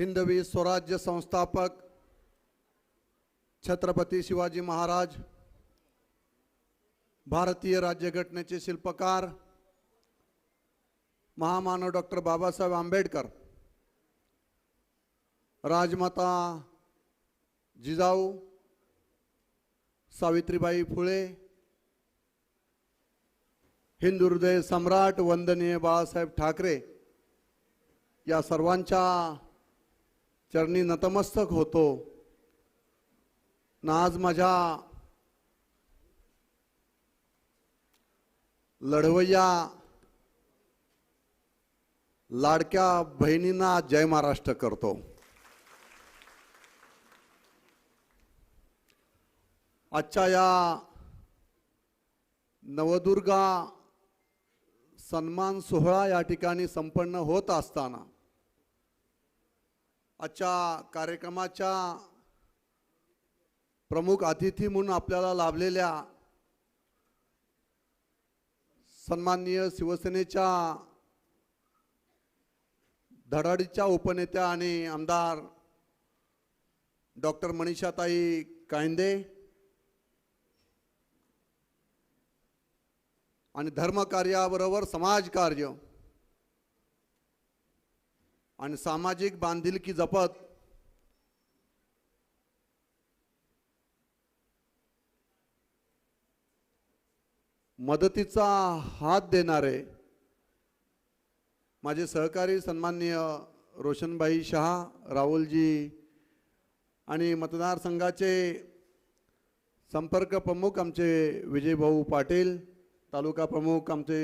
हिंदवी स्वराज्य संस्थापक छत्रपती शिवाजी महाराज भारतीय राज्यघटनेचे शिल्पकार महामानव डॉक्टर बाबासाहेब आंबेडकर राजमाता जिजाऊ सावित्रीबाई फुले हिंदू हृदय सम्राट वंदनीय बाळासाहेब ठाकरे या सर्वांच्या चरणी नतमस्तक होतो. ना आज माझ्या लढवय्या लाडक्या बहिणींना जय महाराष्ट्र करतो. आजच्या या नवदुर्गा सन्मान सोहळा या ठिकाणी संपन्न होत असताना आजच्या कार्यक्रमाच्या प्रमुख अतिथी म्हणून आपल्याला लाभलेल्या सन्माननीय शिवसेनेच्या धडाडीच्या उपनेत्या आणि आमदार डॉक्टर मनीषाताई कायंदे आणि धर्मकार्याबरोबर समाजकार्य आणि सामाजिक बांधिलकी जपत मदतीचा हात देणारे माझे सहकारी सन्माननीय रोशनबाई शहा राहुलजी आणि मतदारसंघाचे संपर्क प्रमुख आमचे विजयभाऊ पाटील तालुका प्रमुख आमचे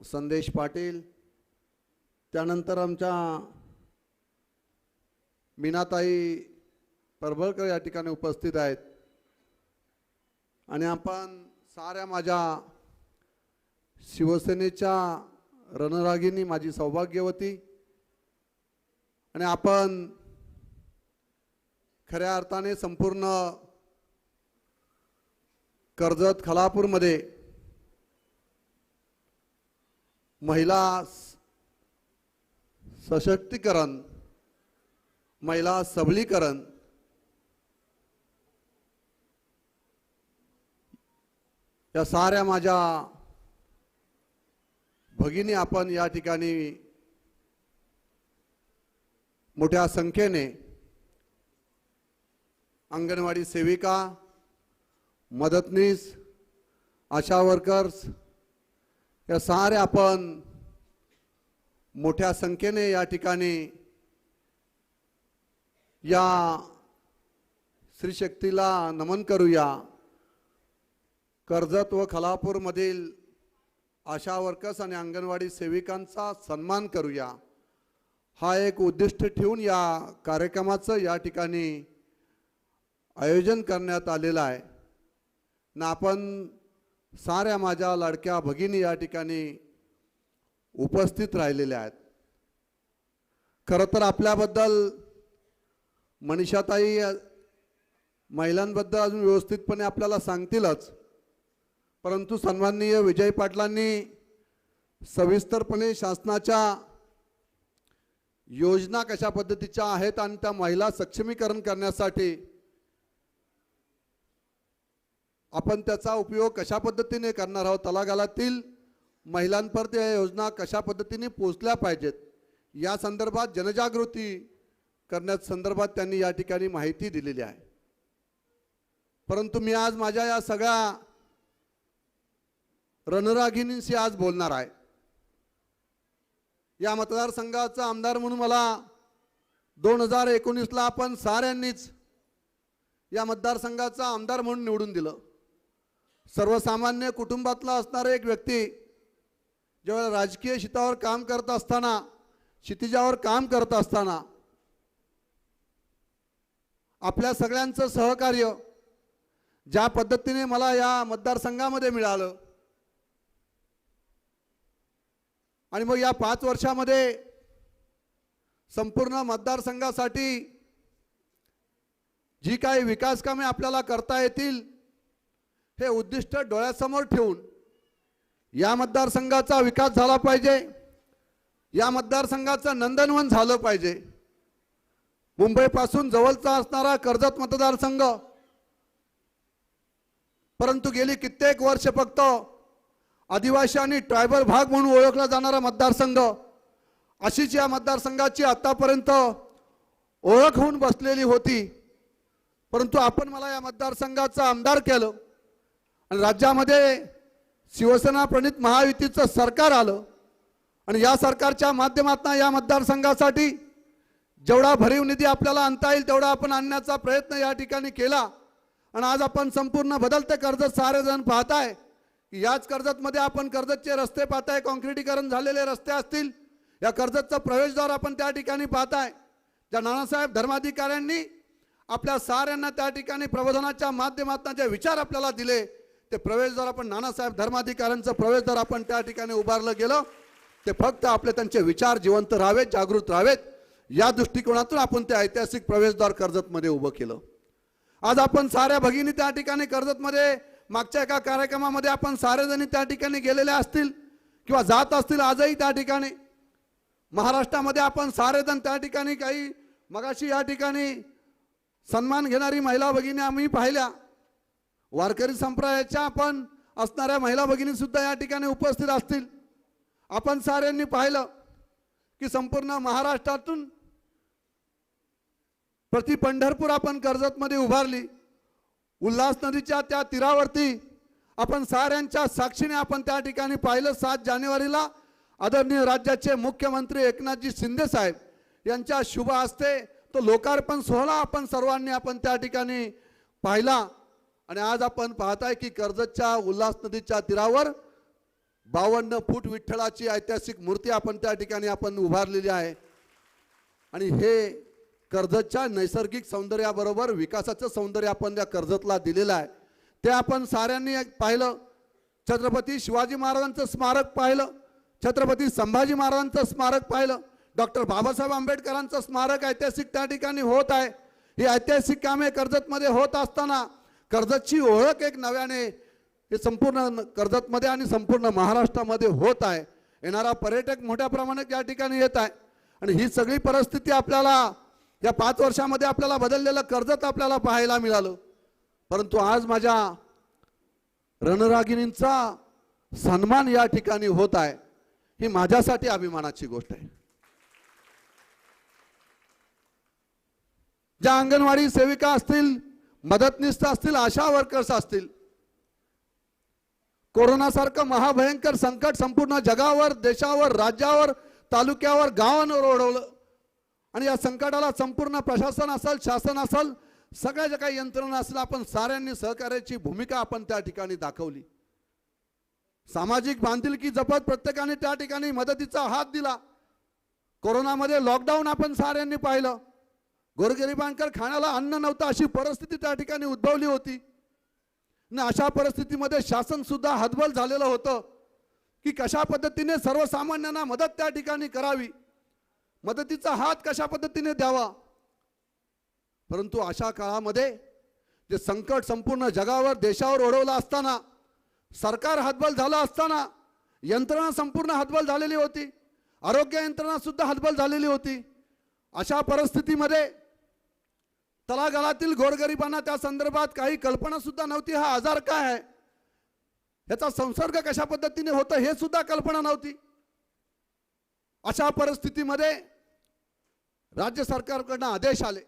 संदेश पाटील त्यानंतर आमच्या मीनाताई परभळकर या ठिकाणी उपस्थित आहेत. आणि आपण साऱ्या माझ्या शिवसेनेच्या रणरागिनी माझी सौभाग्यवती आणि आपण खऱ्या अर्थाने संपूर्ण कर्जत खलापूरमध्ये महिला सशक्तीकरण महिला सबलीकरण या साऱ्या माझ्या भगिनी आपण या ठिकाणी मोठ्या संख्येने अंगणवाडी सेविका मदतनीस आशा वर्कर्स या साऱ्या आपण मोठ्या संख्येने या ठिकाणी या श्रीशक्तीला नमन करूया. कर्जत व खलापूरमधील आशा वर्कर्स आणि अंगणवाडी सेविकांचा सन्मान करूया. हा एक उद्दिष्ट ठेवून या कार्यक्रमाचं या ठिकाणी आयोजन करण्यात आलेलं आहे. ना आपण साऱ्या माझ्या लाडक्या भगिनी या ठिकाणी उपस्थित राहिलेल्या आहेत. खरं तर आपल्याबद्दल मनीषाताई महिलांबद्दल अजून व्यवस्थितपणे आपल्याला सांगतीलच. परंतु सन्माननीय विजय पाटलांनी सविस्तरपणे शासनाच्या योजना कशा पद्धतीच्या आहेत आणि त्या महिला सक्षमीकरण करण्यासाठी आपण त्याचा उपयोग कशा पद्धतीने करणार आहोत तलागालातील महिलांपर्यंत या योजना कशा पद्धतीने पोचल्या पाहिजेत या संदर्भात जनजागृती करण्याच्या संदर्भात त्यांनी या ठिकाणी माहिती दिलेली आहे. परंतु मी आज माझ्या या सगळ्या रणरागिणींशी आज बोलणार आहे. या मतदारसंघाचा आमदार म्हणून मला दोन हजार एकोणीसला आपण साऱ्यांनीच या मतदारसंघाचा आमदार म्हणून निवडून दिलं. सर्वसामान्य कुटुंबातला असणारा एक व्यक्ती जेव्हा राजकीय शितावर काम करत असताना क्षितिजावर काम करत असताना आपल्या सगळ्यांचं सहकार्य ज्या पद्धतीने मला या मतदारसंघामध्ये मिळालं आणि मग या पाच वर्षामध्ये संपूर्ण मतदारसंघासाठी जी काही विकास कामे आपल्याला करता येतील हे उद्दिष्ट डोळ्यासमोर ठेवून या मतदारसंघाचा विकास झाला पाहिजे. या मतदारसंघाचं नंदनवन झालं पाहिजे. मुंबईपासून जवळचा असणारा कर्जत मतदारसंघ. परंतु गेली कित्येक वर्ष फक्त आदिवासी आणि ट्रायबल भाग म्हणून ओळखला जाणारा मतदारसंघ. अशीच या मतदारसंघाची आतापर्यंत ओळख होऊन बसलेली होती. परंतु आपण मला या मतदारसंघाचं आमदार केलं. आणि राज्यामध्ये शिवसेना प्रणित महायुतीचं सरकार आलं आणि या सरकारच्या माध्यमातून या मतदारसंघासाठी जेवढा भरीव निधी आपल्याला आणता येईल तेवढा आपण आणण्याचा प्रयत्न या ठिकाणी केला. आणि आज आपण संपूर्ण बदलते कर्जत सारेजण पाहताय की याच कर्जतमध्ये आपण कर्जतचे रस्ते पाहताय कॉन्क्रिटीकरण झालेले रस्ते असतील या कर्जतचं प्रवेशद्वार आपण त्या ठिकाणी पाहताय. ज्या नानासाहेब धर्माधिकाऱ्यांनी आपल्या साऱ्यांना त्या ठिकाणी प्रबोधनाच्या माध्यमातून जे विचार आपल्याला दिले ते प्रवेशद्वार आपण नानासाहेब धर्माधिकाऱ्यांचं प्रवेशद्वार आपण त्या ठिकाणी उभारलं गेलं. ते फक्त आपले त्यांचे विचार जिवंत राहावेत जागृत राहावेत. या दृष्टिकोनातून आपण ते ऐतिहासिक प्रवेशद्वार कर्जतमध्ये उभं केलं. आज आपण साऱ्या भगिनी त्या ठिकाणी कर्जतमध्ये मागच्या एका कार्यक्रमामध्ये आपण सारेजणी त्या ठिकाणी गेलेल्या असतील किंवा जात असतील आजही त्या ठिकाणी. महाराष्ट्रामध्ये आपण सारेजण त्या ठिकाणी काही मगाशी या ठिकाणी सन्मान घेणारी महिला भगिनी आम्ही पाहिल्या. वारकरी संप्रदायाच्या आपण असणाऱ्या महिला भगिनी सुद्धा या ठिकाणी उपस्थित असतील. आपण साऱ्यांनी पाहिलं की संपूर्ण महाराष्ट्रातून प्रति पंढरपूर आपण कर्जतमध्ये उभारली. उल्हास नदीच्या त्या तीरावरती आपण साऱ्यांच्या साक्षीने आपण त्या ठिकाणी पाहिलं. सात जानेवारीला आदरणीय राज्याचे मुख्यमंत्री एकनाथजी शिंदे साहेब यांच्या शुभ हस्ते तो लोकार्पण सोहळा आपण सर्वांनी आपण त्या ठिकाणी पाहिला. आणि आज आपण पाहताय की कर्जतच्या उल्हास नदीच्या तीरावर बावन्न फूट विठ्ठलाची ऐतिहासिक मूर्ती आपण त्या ठिकाणी आपण उभारलेली आहे. आणि हे कर्जतच्या नैसर्गिक सौंदर्याबरोबर विकासाचं सौंदर्य आपण त्या कर्जतला दिलेलं आहे. ते आपण साऱ्यांनी पाहिलं. छत्रपती शिवाजी महाराजांचं स्मारक पाहिलं. छत्रपती संभाजी महाराजांचं स्मारक पाहिलं. डॉक्टर बाबासाहेब आंबेडकरांचं स्मारक ऐतिहासिक त्या ठिकाणी होत आहे. ही ऐतिहासिक कामे कर्जतमध्ये होत असताना कर्जतची ओळख एक नव्याने हे संपूर्ण कर्जतमध्ये आणि संपूर्ण महाराष्ट्रामध्ये होत आहे. येणारा पर्यटक मोठ्या प्रमाणात या ठिकाणी येत आहे. आणि ही सगळी परिस्थिती आपल्याला या पाच वर्षामध्ये आपल्याला बदललेलं कर्जत आपल्याला पाहायला मिळालं. परंतु आज माझ्या रणरागिणींचा सन्मान या ठिकाणी होत आहे. ही माझ्यासाठी अभिमानाची गोष्ट आहे. ज्या अंगणवाडी सेविका असतील मदतनीस असतील आशा वर्कर्स असतील. कोरोनासारखं महाभयंकर संकट संपूर्ण जगावर देशावर राज्यावर तालुक्यावर गावांवर ओढवलं. आणि या संकटाला संपूर्ण प्रशासन असेल शासन असेल सगळ्या ज्या काही यंत्रणा असेल आपण साऱ्यांनी सहकार्याची भूमिका आपण त्या ठिकाणी दाखवली. सामाजिक बांधिलकी जपत प्रत्येकाने त्या ठिकाणी मदतीचा हात दिला. कोरोनामध्ये लॉकडाऊन आपण साऱ्यांनी पाहिलं. गोरगरिबांकर खाण्याला अन्न नव्हतं अशी परिस्थिती त्या ठिकाणी उद्भवली होती. आणि अशा परिस्थितीमध्ये शासन सुद्धा हतबल झालेलं होतं की कशा पद्धतीने सर्वसामान्यांना मदत त्या ठिकाणी करावी. मदतीचा हात कशा पद्धतीने द्यावा? परंतु अशा काळामध्ये जे संकट संपूर्ण जगावर देशावर ओढवलं असताना सरकार हतबल झालं असताना यंत्रणा संपूर्ण हतबल झालेली होती. आरोग्य यंत्रणा सुद्धा हतबल झालेली होती. अशा परिस्थितीमध्ये तळागाळातील गोरगरिबांना त्या संदर्भात काही कल्पना सुद्धा नव्हती. हा आजार काय आहे? याचा संसर्ग कशा पद्धतीने होतं हे सुद्धा कल्पना नव्हती. अशा परिस्थितीमध्ये राज्य सरकारकडनं आदेश आले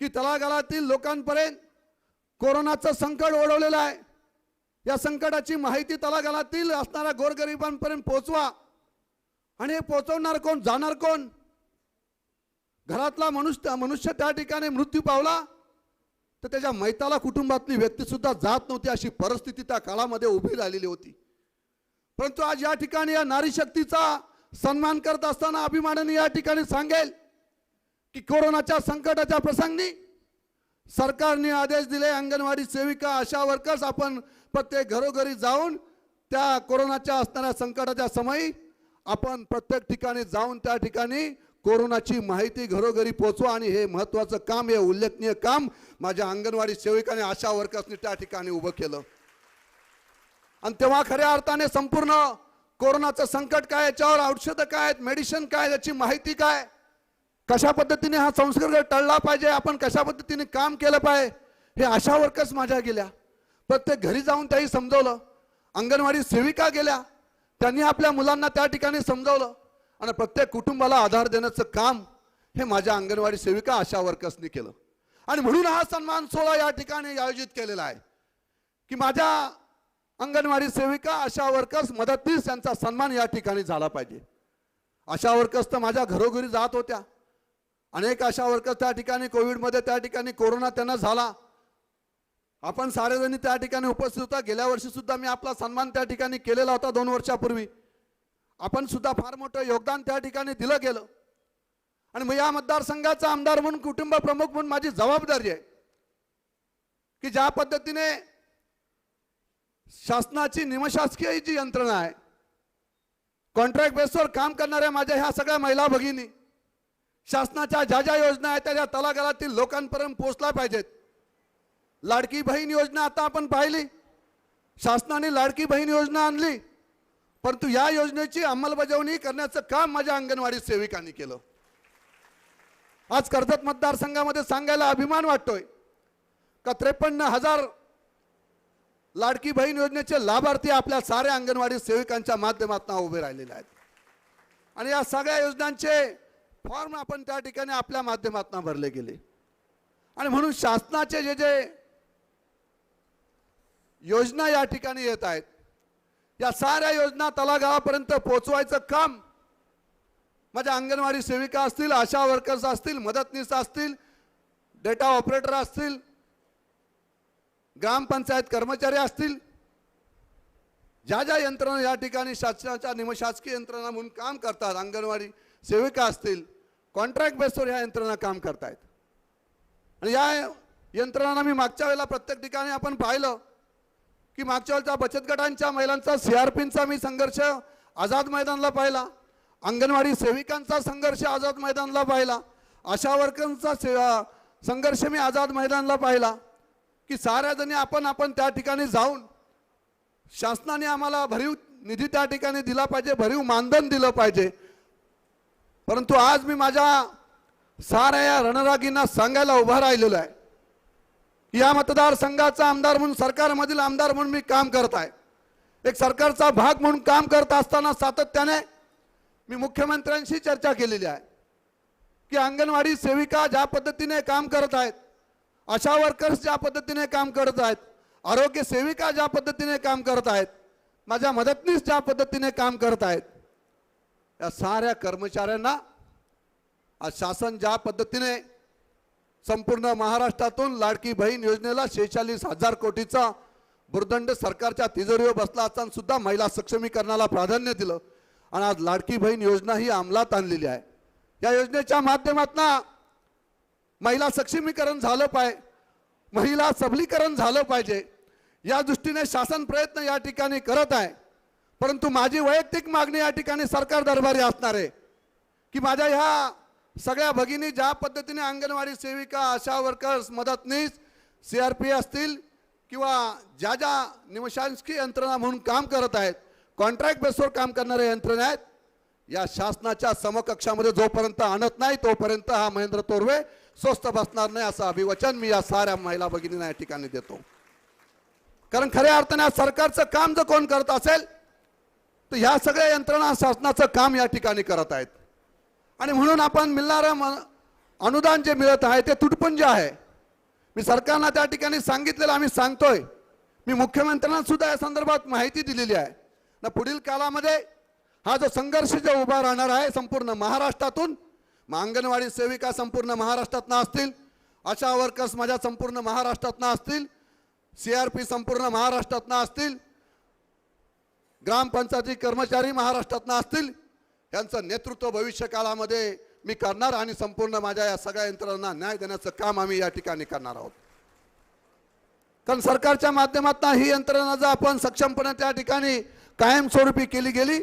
की तळागाळातील लोकांपर्यंत कोरोनाचं संकट ओढवलेलं आहे. या संकटाची माहिती तळागाळातील असणाऱ्या गोरगरिबांपर्यंत पोहोचवा आणि हे पोहोचवणार कोण? जाणार कोण? घरातला मनुष्य मनुष्य त्या ठिकाणी मृत्यू पावला तर त्याच्या मैताला कुटुंबातली व्यक्तीसुद्धा जात नव्हती. अशी परिस्थिती त्या काळामध्ये उभी राहिलेली होती. परंतु आज या ठिकाणी या नारी शक्तीचा सन्मान करत असताना अभिमानाने या ठिकाणी सांगेल की कोरोनाच्या संकटाच्या प्रसंगी सरकारने आदेश दिले अंगणवाडी सेविका आशा वर्कर्स आपण प्रत्येक घरोघरी जाऊन त्या कोरोनाच्या असणाऱ्या संकटाच्या समयी आपण प्रत्येक ठिकाणी जाऊन त्या ठिकाणी कोरोनाची माहिती घरोघरी पोहोचवा आणि हे महत्वाचं काम हे उल्लेखनीय काम माझ्या अंगणवाडी सेविकाने आशा वर्कर्सने त्या ठिकाणी उभं केलं. आणि तेव्हा खऱ्या अर्थाने संपूर्ण कोरोनाचं संकट काय याच्यावर औषधं काय आहेत मेडिसिन काय याची माहिती काय? कशा पद्धतीने हा संसर्ग टळला पाहिजे आपण कशा पद्धतीने काम केलं पाहिजे हे आशा वर्कर्स माझ्या गेल्या. प्रत्येक घरी जाऊन त्याही समजवलं. अंगणवाडी सेविका गेल्या. त्यांनी आपल्या मुलांना त्या ठिकाणी समजवलं. आणि प्रत्येक कुटुंबाला आधार देण्याचं काम हे माझ्या अंगणवाडी सेविका आशा वर्कर्सनी केलं. आणि म्हणून हा सन्मान सोहळा या ठिकाणी आयोजित केलेला आहे. की माझ्या अंगणवाडी सेविका आशा वर्कर्स मदतनीस यांचा सन्मान या ठिकाणी झाला पाहिजे. आशा वर्कर्स तर माझ्या घरोघरी जात होत्या. अनेक आशा वर्कर्स त्या ठिकाणी कोविडमध्ये त्या ठिकाणी कोरोना त्यांना झाला. आपण सारेजणी त्या ठिकाणी उपस्थित होता. गेल्या वर्षी सुद्धा मी आपला सन्मान त्या ठिकाणी केलेला होता दोन वर्षापूर्वी. आपण सुद्धा फार मोठं योगदान त्या ठिकाणी दिलं गेलं. आणि मग या मतदारसंघाचा आमदार म्हणून कुटुंब प्रमुख म्हणून माझी जबाबदारी आहे की ज्या पद्धतीने शासनाची निमशासकीय जी यंत्रणा आहे कॉन्ट्रॅक्ट बेसवर काम करणाऱ्या माझ्या ह्या सगळ्या महिला भगिनी शासनाच्या ज्या ज्या योजना आहेत त्या त्या लोकांपर्यंत पोहोचल्या पाहिजेत. लाडकी बहीण योजना आता आपण पाहिली. शासनाने लाडकी बहीण योजना आणली. परंतु या योजनेची अंमलबजावणी करण्याचं काम माझ्या अंगणवाडी सेविकांनी केलं. आज कर्जत मतदारसंघामध्ये सांगायला अभिमान वाटतोय. का त्रेपन्न हजार लाडकी बहीण योजनेचे लाभार्थी आपल्या साऱ्या अंगणवाडी सेविकांच्या माध्यमातून उभे राहिलेले आहेत. आणि या सगळ्या योजनांचे फॉर्म आपण त्या ठिकाणी आपल्या माध्यमातून भरले गेले. आणि म्हणून शासनाचे जे जे योजना या ठिकाणी येत आहेत या साऱ्या योजना तलागावापर्यंत पोहोचवायचं काम माझ्या अंगणवाडी सेविका असतील आशा वर्कर्स असतील मदतनीस असतील डेटा ऑपरेटर असतील ग्रामपंचायत कर्मचारी असतील ज्या ज्या यंत्रणा या ठिकाणी शासनाच्या निमशासकीय यंत्रणा म्हणून काम करतात अंगणवाडी सेविका असतील कॉन्ट्रॅक्ट बेसवर ह्या यंत्रणा काम करतायत. आणि या यंत्रणांना मी मागच्या वेळेला प्रत्येक ठिकाणी आपण पाहिलं की मागच्या वेळचा बचत गटांच्या महिलांचा सीआरपींचा मी संघर्ष आझाद मैदानला पाहिला. अंगणवाडी सेविकांचा संघर्ष आझाद मैदानला पाहिला. आशा वर्करचा से संघर्ष मी आझाद मैदानला पाहिला. की साऱ्या जणी आपण आपण त्या ठिकाणी जाऊन शासनाने आम्हाला भरीव निधी त्या ठिकाणी दिला पाहिजे भरीव मानधन दिलं पाहिजे. परंतु आज मी माझ्या साऱ्या या रणरागींना सांगायला उभा राहिलेलो आहे. या मतदारसंघाचा आमदार म्हणून सरकारमधील आमदार म्हणून मी काम करत आहे. एक सरकारचा भाग म्हणून काम करत असताना सातत्याने मी मुख्यमंत्र्यांशी चर्चा केलेली आहे. की अंगणवाडी सेविका ज्या पद्धतीने काम करत आहेत आशा वर्कर्स ज्या पद्धतीने काम करत आहेत आरोग्य सेविका ज्या पद्धतीने काम करत आहेत माझ्या मदतनीस ज्या पद्धतीने काम करत आहेत या साऱ्या कर्मचाऱ्यांना आज शासन ज्या पद्धतीने संपूर्ण महाराष्ट्रातून लाडकी बहीण योजनेला शेहेचाळीस हजार कोटीचा भुर्दंड सरकारच्या तिजोरीवर बसला असताना सुद्धा महिला सक्षमीकरणाला प्राधान्य दिलं. आणि आज लाडकी बहीण योजना ही अंमलात आणलेली आहे. या योजनेच्या माध्यमातून महिला सक्षमीकरण झालं पाहिजे महिला सबलीकरण झालं पाहिजे. या दृष्टीने शासन प्रयत्न या ठिकाणी करत आहे. परंतु माझी वैयक्तिक मागणी या ठिकाणी सरकार दरबारी असणार आहे. की माझ्या ह्या सगळ्या भगिनी ज्या पद्धतीने अंगणवाडी सेविका आशा वर्कर्स मदतनीस सी आर पी असतील किंवा ज्या ज्या निमशासकीय यंत्रणा म्हणून काम करत आहेत कॉन्ट्रॅक्ट बेसवर काम करणाऱ्या यंत्रणा आहेत या शासनाच्या समकक्षामध्ये जोपर्यंत आणत नाही तोपर्यंत हा महेंद्र तोरवे स्वस्त बसणार नाही असं अभिवचन मी या साऱ्या महिला भगिनींना या ठिकाणी देतो. कारण खऱ्या अर्थाने आज सरकारचं काम जर कोण करत असेल तर ह्या सगळ्या यंत्रणा शासनाचं काम या ठिकाणी करत आहेत. आणि म्हणून आपण मिळणारं म- अनुदान जे मिळत आहे ते तुटपुंज आहे. मी सरकारला त्या ठिकाणी सांगितलेलं आम्ही सांगतोय. मी मुख्यमंत्र्यांना सुद्धा या संदर्भात माहिती दिलेली आहे. ना पुढील काळामध्ये हा जो संघर्ष जो उभा राहणार आहे संपूर्ण महाराष्ट्रातून मग अंगणवाडी सेविका संपूर्ण महाराष्ट्रातनं असतील आशा वर्कर्स माझ्या संपूर्ण महाराष्ट्रातनं असतील सी आर पी संपूर्ण महाराष्ट्रातनं असतील ग्रामपंचायती कर्मचारी महाराष्ट्रातनं असतील यांचं नेतृत्व भविष्य काळामध्ये मी करणार आणि संपूर्ण माझ्या या सगळ्या यंत्रणांना न्याय देण्याचं काम आम्ही या ठिकाणी करणार आहोत. कारण सरकारच्या माध्यमातून ही यंत्रणा जर आपण सक्षमपणे त्या ठिकाणी कायमस्वरूपी केली गेली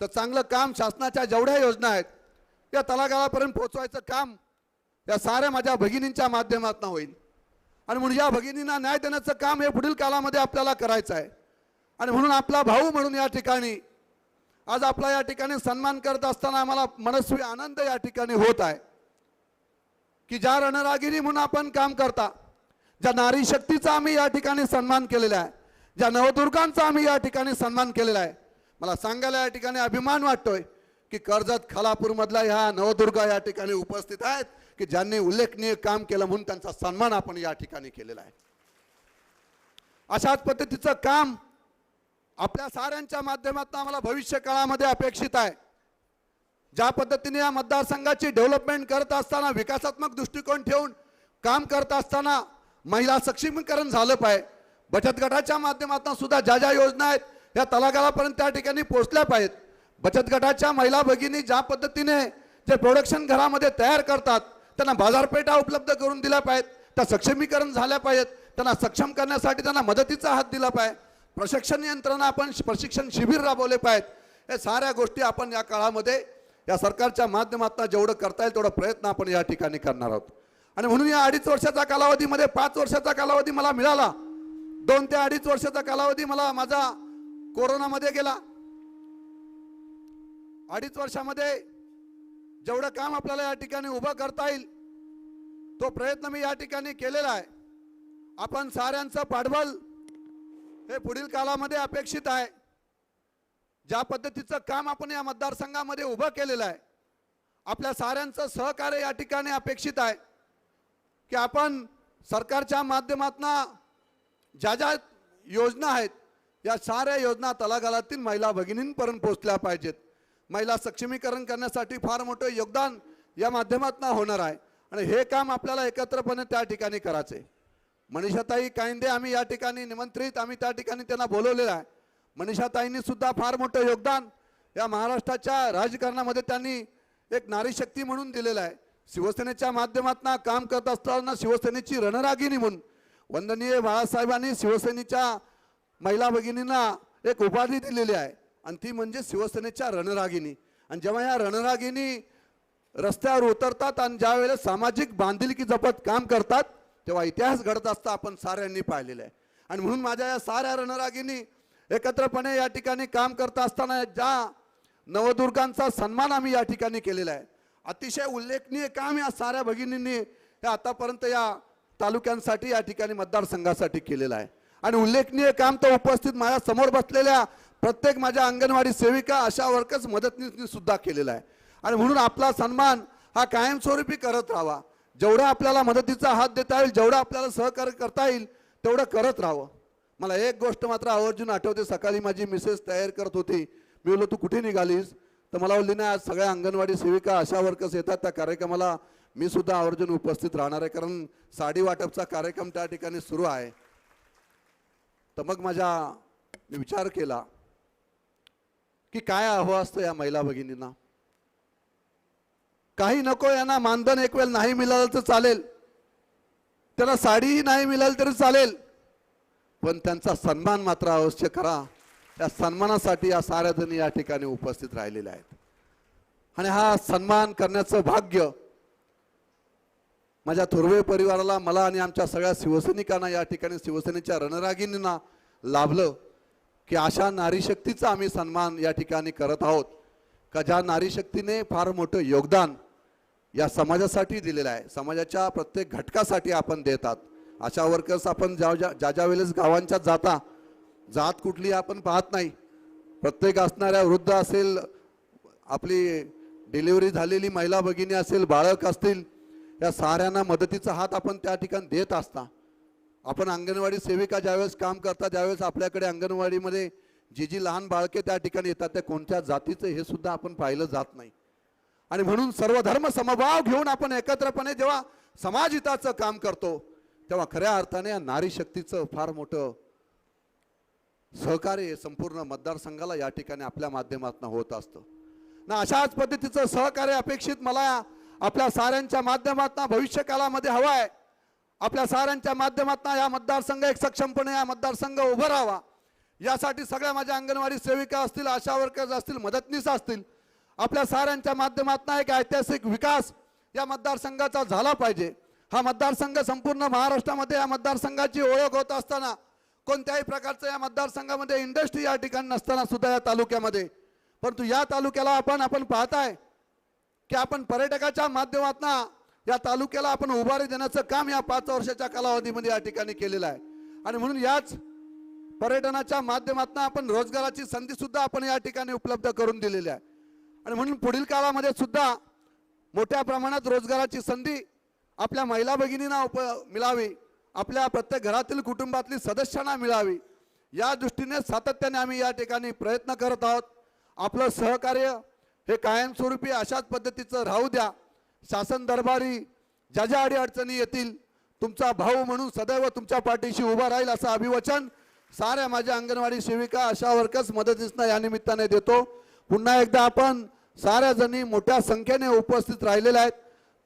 तर चांगलं काम शासनाच्या जेवढ्या योजना आहेत या तलागाळापर्यंत पोहोचवायचं काम या साऱ्या माझ्या भगिनींच्या माध्यमातून होईल. आणि म्हणून या भगिनींना न्याय देण्याचं काम हे पुढील काळामध्ये आपल्याला करायचं आहे. आणि म्हणून आपला भाऊ म्हणून या ठिकाणी आज आपला या ठिकाणी सन्मान करत असताना आम्हाला मनस्वी आनंद या ठिकाणी होत आहे. की ज्या रणरागिरी म्हणून आपण काम करता ज्या नारी शक्तीचा आम्ही या ठिकाणी सन्मान केलेला आहे ज्या नवदुर्गांचा आम्ही या ठिकाणी सन्मान केलेला आहे. मला सांगायला या ठिकाणी अभिमान वाटतोय की कर्जत खालापूरमधल्या ह्या नवदुर्गा या ठिकाणी उपस्थित आहेत की ज्यांनी उल्लेखनीय काम केलं म्हणून त्यांचा सन्मान आपण या ठिकाणी केलेला आहे. अशाच पद्धतीचं काम आपल्या साऱ्यांच्या माध्यमातून आम्हाला भविष्य काळामध्ये अपेक्षित आहे. ज्या पद्धतीने या मतदारसंघाची डेव्हलपमेंट करत असताना विकासात्मक दृष्टिकोन ठेवून काम करत असताना महिला सक्षमीकरण झालं पाहिजे. बचत गटाच्या माध्यमातून सुद्धा ज्या ज्या योजना आहेत या तलागालापर्यंत त्या ठिकाणी पोहोचल्या पाहिजेत. बचत गटाच्या महिला भगिनी ज्या पद्धतीने जे प्रोडक्शन घरामध्ये तयार करतात त्यांना बाजारपेठा उपलब्ध करून दिल्या पाहिजेत त्या सक्षमीकरण झाल्या पाहिजेत त्यांना सक्षम करण्यासाठी त्यांना मदतीचा हात दिला पाहिजे. प्रशिक्षण यंत्रणा आपण प्रशिक्षण शिबिर राबवले पाहिजेत. या साऱ्या गोष्टी आपण या काळामध्ये या सरकारच्या माध्यमातून जेवढं करता येईल तेवढा प्रयत्न आपण या ठिकाणी करणार आहोत. आणि म्हणून या अडीच वर्षाचा कालावधीमध्ये पाच वर्षाचा कालावधी मला मिळाला. दोन ते अडीच वर्षाचा कालावधी मला माझा कोरोनामध्ये गेला. अडीच वर्षामध्ये जेवढं काम आपल्याला या ठिकाणी उभं करता येईल तो प्रयत्न मी या ठिकाणी केलेला आहे. आपण साऱ्यांचं पाठबळ हे पुढील काळामध्ये अपेक्षित आहे. ज्या पद्धतीचं काम आपण या मतदारसंघामध्ये उभं केलेलं आहे आपल्या साऱ्यांचं सहकार्य या ठिकाणी अपेक्षित आहे की आपण सरकारच्या माध्यमातून ज्या ज्या योजना आहेत या साऱ्या योजना तलागालातील महिला भगिनींपर्यंत पोहोचल्या पाहिजेत. महिला सक्षमीकरण करण्यासाठी फार मोठं योगदान या माध्यमातून होणार आहे आणि हे काम आपल्याला एकत्रपणे त्या ठिकाणी करायचं आहे मनीषाताई कायंदे आम्ही या ठिकाणी निमंत्रित आम्ही त्या ठिकाणी त्यांना बोलवलेलं आहे. मनीषाताईंनी सुद्धा फार मोठं योगदान या महाराष्ट्राच्या राजकारणामध्ये त्यांनी एक नारी शक्ती म्हणून दिलेलं आहे. शिवसेनेच्या माध्यमातून काम करत असताना शिवसेनेची रणरागिणी म्हणून वंदनीय बाळासाहेबांनी शिवसेनेच्या महिला भगिनींना एक उपाधी दिलेली आहे. आणि ती म्हणजे शिवसेनेच्या रणरागिणी. आणि जेव्हा या रणरागिणी रस्त्यावर उतरतात आणि ज्यावेळेला सामाजिक बांधिलकी जपत काम करतात तेव्हा इतिहास घडत असता आपण साऱ्यांनी पाहिलेलं आहे. आणि म्हणून माझ्या या साऱ्या रणरागिनी एकत्रपणे या ठिकाणी काम करत असताना ज्या नवदुर्गांचा सन्मान आम्ही या ठिकाणी केलेला आहे. अतिशय उल्लेखनीय काम या साऱ्या भगिनींनी या आतापर्यंत या तालुक्यांसाठी या ठिकाणी मतदारसंघासाठी केलेलं आहे. आणि उल्लेखनीय काम तर उपस्थित माझ्यासमोर बसलेल्या प्रत्येक माझ्या अंगणवाडी सेविका अशा वर्कच मदतनीसनी सुद्धा केलेला आहे. आणि म्हणून आपला सन्मान हा कायमस्वरूपी करत राहावा. जेवढं आपल्याला मदतीचा हात देता येईल जेवढं आपल्याला सहकार्य करता येईल तेवढं करत राहावं. मला एक गोष्ट मात्र आवर्जून आठवते सकाळी माझी मिसेस तयार करत होती. मी बोललो तू कुठे निघालीस? तर मला बोलली नाही आज सगळ्या अंगणवाडी सेविका अशा वर्कर्स येतात त्या कार्यक्रमाला मी सुद्धा आवर्जून उपस्थित राहणार आहे कारण साडी वाटपचा कार्यक्रम त्या ठिकाणी सुरू आहे. तर मग माझ्या मी विचार केला की काय हवं असतं या महिला भगिनींना? काही नको यांना मानधन एक वेळ नाही मिळालं तर चालेल. त्याला साडीही नाही मिळाली तरी चालेल. पण त्यांचा सन्मान मात्र अवश्य करा. त्या सन्मानासाठी या साऱ्या जणी या ठिकाणी उपस्थित राहिलेल्या आहेत. आणि हा सन्मान करण्याचं भाग्य माझ्या थोरवे परिवाराला मला आणि आमच्या सगळ्या शिवसैनिकांना या ठिकाणी शिवसेनेच्या रणरागिणींना लाभलं की अशा नारीशक्तीचा आम्ही सन्मान या ठिकाणी करत आहोत. का ज्या नारीशक्तीने फार मोठं योगदान या समाजासाठी दिलेला आहे. समाजाच्या प्रत्येक घटकासाठी आपण देतात. अशा वर्कर्स आपण ज्या ज्या ज्या ज्या वेळेस गावांच्या जाता जात कुठली आपण पाहत नाही. प्रत्येक असणाऱ्या वृद्ध असेल आपली डिलिव्हरी झालेली महिला भगिनी असेल बाळक असतील या साऱ्यांना मदतीचा हात आपण त्या ठिकाणी देत असता. आपण अंगणवाडी सेविका ज्यावेळेस काम करता ज्यावेळेस आपल्याकडे अंगणवाडीमध्ये जी जी लहान बाळके त्या ठिकाणी येतात त्या कोणत्या जातीचं हे सुद्धा आपण पाहिलं जात नाही. आणि म्हणून सर्व धर्म समभाव घेऊन आपण एकत्रपणे जेव्हा समाजहिताचं काम करतो तेव्हा खऱ्या अर्थाने या नारी शक्तीचं फार मोठं सहकार्य संपूर्ण मतदारसंघाला या ठिकाणी आपल्या माध्यमातून होत असतं. ना अशाच पद्धतीचं सहकार्य अपेक्षित मला आपल्या साऱ्यांच्या माध्यमातून भविष्य काळामध्ये हवं आहे आपल्या साऱ्यांच्या माध्यमातून या मतदारसंघ एक सक्षमपणे या मतदारसंघ उभं राहावा. यासाठी सगळ्या माझ्या अंगणवाडी सेविका असतील आशा वर्कर्स असतील मदतनीस असतील आपल्या साऱ्यांच्या माध्यमातून एक ऐतिहासिक विकास या मतदारसंघाचा झाला पाहिजे. हा मतदारसंघ संपूर्ण महाराष्ट्रामध्ये या मतदारसंघाची ओळख होत असताना कोणत्याही प्रकारचं या मतदारसंघामध्ये इंडस्ट्री या ठिकाणी नसताना सुद्धा या तालुक्यामध्ये. परंतु या तालुक्याला आपण आपण पाहताय की आपण पर्यटकाच्या माध्यमातून या तालुक्याला आपण उभारी देण्याचं काम या पाच वर्षाच्या कालावधीमध्ये या ठिकाणी केलेलं आहे. आणि म्हणून याच पर्यटनाच्या माध्यमातून आपण रोजगाराची संधी सुद्धा आपण या ठिकाणी उपलब्ध करून दिलेली आहे. आणि म्हणून पुढील काळामध्ये सुद्धा मोठ्या प्रमाणात रोजगाराची संधी आपल्या महिला भगिनींना उप मिळावी आपल्या प्रत्येक घरातील कुटुंबातील सदस्यांना मिळावी या दृष्टीने सातत्याने आम्ही या ठिकाणी प्रयत्न करत आहोत. आपलं सहकार्य हे कायमस्वरूपी अशाच पद्धतीचं राहू द्या. शासन दरबारी ज्या ज्या अडीअडचणी येतील तुमचा भाऊ म्हणून सदैव तुमच्या पाठीशी उभा राहील असं अभिवचन साऱ्या माझ्या अंगणवाडी सेविका अशा वर्कर्स मदतीसनं या निमित्ताने देतो. पुन्हा एकदा आपण साऱ्या जणी मोठ्या संख्येने उपस्थित राहिलेल्या आहेत.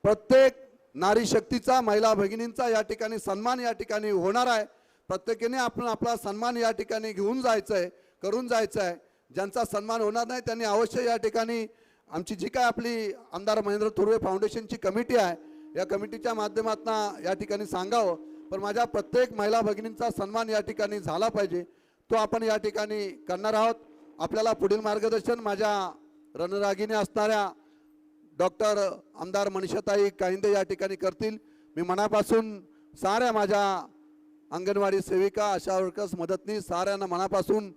प्रत्येक नारी शक्तीचा महिला भगिनींचा या ठिकाणी सन्मान या ठिकाणी होणार आहे. प्रत्येकीने आपण आपला सन्मान या ठिकाणी घेऊन जायचं आहे करून जायचं आहे ज्यांचा सन्मान होणार नाही त्यांनी अवश्य या ठिकाणी आमची जी काय आपली आमदार महेंद्र थुर्वे फाउंडेशनची कमिटी आहे या कमिटीच्या माध्यमातून या ठिकाणी सांगावं. पण माझ्या प्रत्येक महिला भगिनींचा सन्मान या ठिकाणी झाला पाहिजे. तो आपण या ठिकाणी करणार आहोत. आपल्याला पुढील मार्गदर्शन माझ्या रणरागिणी असणाऱ्या डॉक्टर आमदार मनीषाताई काहिंदे या ठिकाणी करतील. मी मनापासून साऱ्या माझ्या अंगणवाडी सेविका आशा वर्कर्स मदतनीस साऱ्यांना मनापासून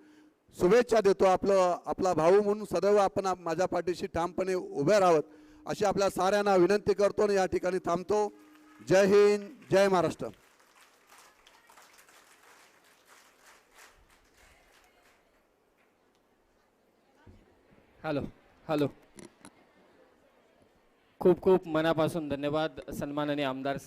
शुभेच्छा देतो आपलं आपला भाऊ म्हणून सदैव आपण माझ्या पाठीशी ठामपणे उभे राहावत अशी आपल्या साऱ्यांना विनंती करतो आणि या ठिकाणी थांबतो. जय हिंद जय महाराष्ट्र. हॅलो. हॅलो खूप खूप मनापासून धन्यवाद सन्माननीय आमदार